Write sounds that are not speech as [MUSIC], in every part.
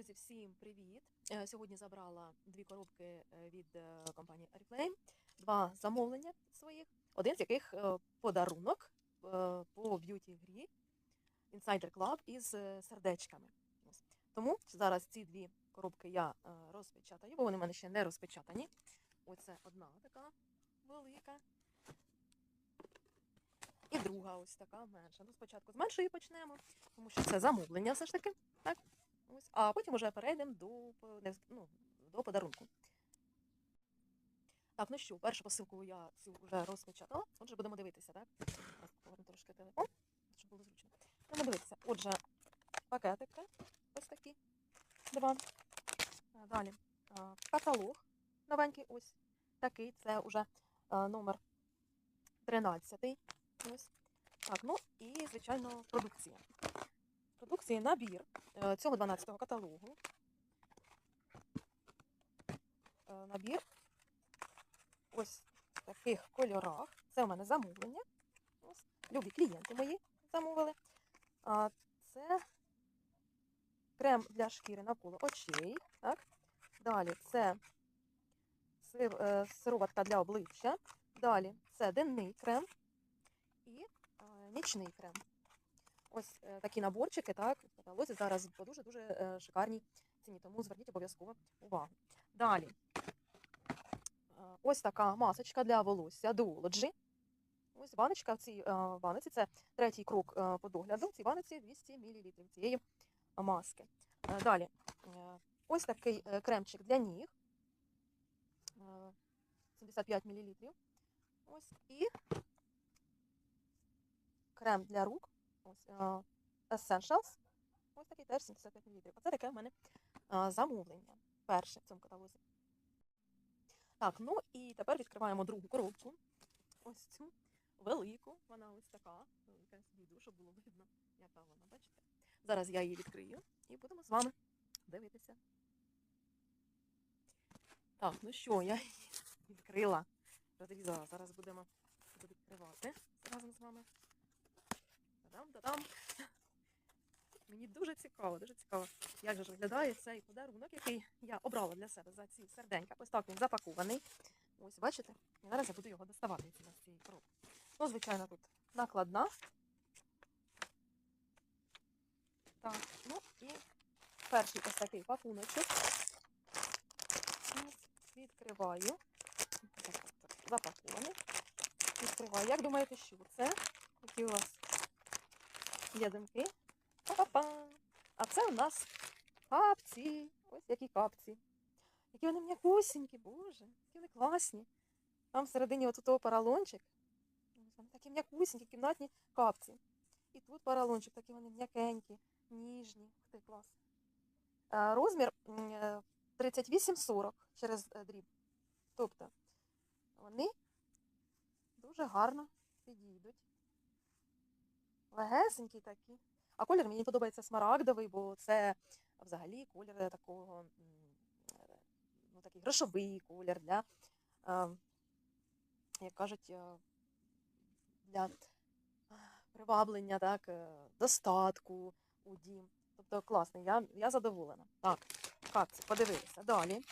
Друзі, всім привіт! Е, Сьогодні забрала дві коробки е, від е, компанії Oriflame, два замовлення своїх, один з яких подарунок по б'юті грі Insider Club із сердечками. Тому зараз ці дві коробки я розпечатаю, бо вони в мене ще не розпечатані. Оце одна така велика. І друга ось така менша. Ну, спочатку з меншої почнемо, тому що це замовлення все ж таки. Так? Ось, а потім вже перейдемо до, ну, до подарунку. Так, ну що, першу посилку я цю вже розпечатала. Отже, будемо дивитися, так? Зараз трошки телефон, щоб було зручно. Будемо дивитися. Отже, пакетики ось такі. Два. Далі. Каталог новенький, ось такий. Це вже номер 13. Ось. Так, ну і, звичайно, продукція. Продукції набір е, цього 12-го каталогу. Е, Набір ось в таких кольорах. Це у мене замовлення. Ось. Любі клієнти мої замовили. А це крем для шкіри навколо очей. Так. Далі це е, сироватка для обличчя. Далі це денний крем і нічний крем. Ось е, такі наборчики, так, в зараз по дуже-дуже е, шикарній ціні, тому зверніть обов'язково увагу. Далі. Е, Ось така масочка для волосся Duology. Ось ваночка в цій ваниці. Це третій крок по догляду. В цій ваниці 200 мл цієї маски. Далі. Ось такий кремчик для ніг. Е, 75 мл. Ось і крем для рук. Ось е, Essentials. Ось такий теж 75 мл. Оце таке в мене е, замовлення. Перше в цьому каталозі. Так, ну і тепер відкриваємо другу коробку. Ось цю велику. Вона ось така. Велика відео, щоб було видно, яка вона, бачите? Зараз я її відкрию і будемо з вами дивитися. Так, ну що, я її відкрила. Розрізала. Зараз будемо відкривати разом з вами. Та-дам, та-дам. Мені дуже цікаво, дуже цікаво, як же ж виглядає цей подарунок, який я обрала для себе за ці серденька. Ось так він запакований. Ось, бачите? І зараз я буду його доставати з цієї коробки. Ну, звичайно, тут накладна. Так, ну і перший ось такий пакуночок. Ось, Відкриваю. Запакований. Відкриваю. Як думаєте, що це? Які у вас є думки? А це у нас капці. Ось які капці. Які вони м'якусінькі, боже, які вони класні. Там всередині от того поролончик. Такі м'якусінькі, кімнатні капці. І тут поролончик, такі вони м'якенькі, ніжні. Ти, клас. Е, Розмір е, 38-40 через е, дріб. Тобто вони дуже гарно підійдуть. Легесенькі такі. А колір мені подобається смарагдовий, бо це взагалі колір такого, ну, такий грошовий колір для, е, як кажуть, е, для приваблення так, е, достатку у дім. Тобто класний, я, я задоволена. Так, капці, подивилися. Далі.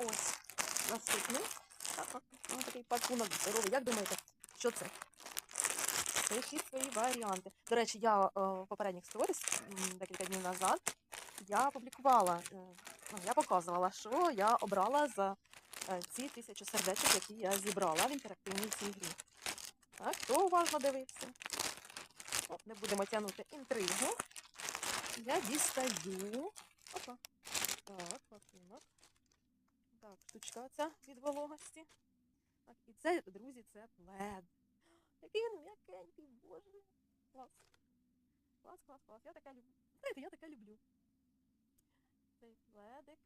Ось наступний. Так, ось такий пакунок здоровий. Як думаєте, що це? Пишіть свої варіанти. До речі, я е, в попередніх сторіс декілька днів назад я опублікувала, е, ну, я показувала, що я обрала за е, ці тисячу сердечок, які я зібрала в інтерактивній цій грі. Так, хто уважно дивився? Ну, не будемо тягнути інтригу. Я дістаю. Опа. Так, пакунок. Так, штучка ця від вологості. Так, і це, друзі, це плед. Який він м'якенький, боже. Клас. Клас, клас, клас. Я таке люблю. Знаєте, я таке люблю. Цей пледик.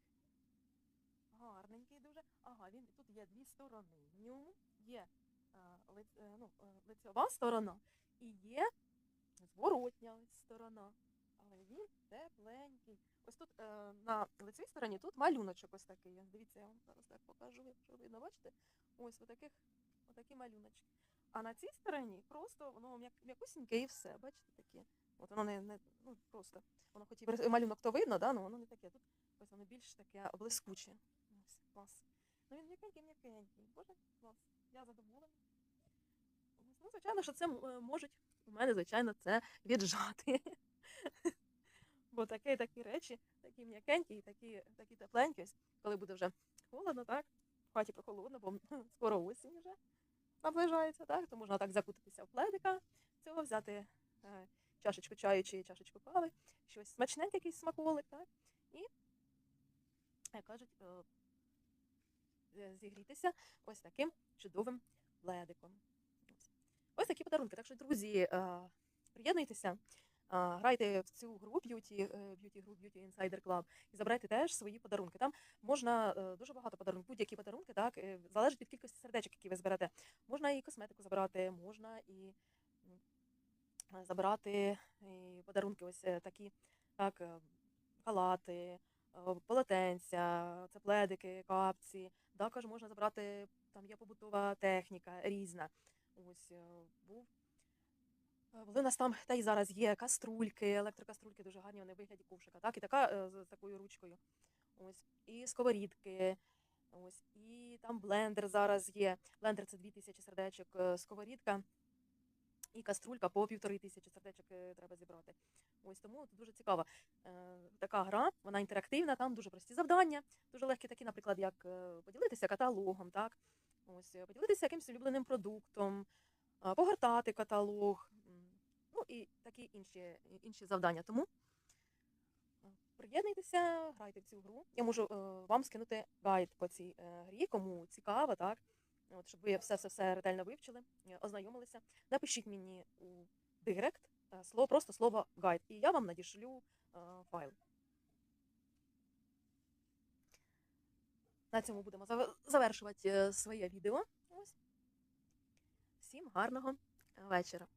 Гарненький дуже. Ага, він тут є дві сторони. В є е, лиц- е, ну, е, лицьова сторона і є зворотня сторона. Він тепленький. Ось тут е, на лицевій стороні тут малюночок ось такий. Дивіться, я вам зараз так покажу, якщо видно, бачите? Ось отаких, отакі малюночки. А на цій стороні просто воно м'як- м'якусіньке і все, бачите таке. От воно не, не ну, просто. Воно хоч і малюнок то видно, да, але воно не таке. Тут ось воно більш таке блискуче. Ось, клас. Ну він м'якенький, м'якенький. Боже, клас. Я задоволена. Ну, звичайно, що це е, можуть у мене, звичайно, це віджати. [LAUGHS] Бо такі такі речі, такі м'якенькі, і такі, такі тепленькі, коли буде вже холодно, так? В хаті прохолодно, бо скоро осінь вже наближається, так? То можна так закутатися в пледика, цього взяти е, чашечку чаю чи чашечку кави, щось смачненьке, якийсь смаколик, так? І, як кажуть, е, е, зігрітися ось таким чудовим пледиком. Ось. Ось такі подарунки. Так що, друзі, е, приєднуйтеся. Грайте в цю гру б'юті, б'юті гру, б'юті інсайдер клаб і забирайте теж свої подарунки. Там можна е, дуже багато подарунків, будь-які подарунки, так е, залежить від кількості сердечок, які ви зберете. Можна і косметику забирати, можна і е, забирати і подарунки, ось такі, е, халати, полотенця, пледики, капці. Також можна забрати, там є побутова техніка різна. Ось був. Е, Були у нас там, та й зараз є каструльки, електрокаструльки дуже гарні, вони в вигляді ковшика, так, і така е, з такою ручкою. Ось, і сковорідки, ось, і там блендер зараз є. Блендер це 2000 сердечок, е, сковорідка і каструлька по півтори тисячі сердечок треба зібрати. Ось тому дуже цікава така гра, вона інтерактивна, там дуже прості завдання, дуже легкі такі, наприклад, як поділитися каталогом, так? Ось, поділитися якимось улюбленим продуктом, погортати каталог, ну і такі інші, інші завдання. Тому е, приєднуйтеся, грайте в цю гру. Я можу е, вам скинути гайд по цій е, грі, кому цікаво, так? От, щоб ви все все все ретельно вивчили, е, ознайомилися. Напишіть мені у директ е, слово, просто слово гайд, і я вам надішлю е, файл. На цьому будемо завершувати своє відео. Ось. Всім гарного вечора.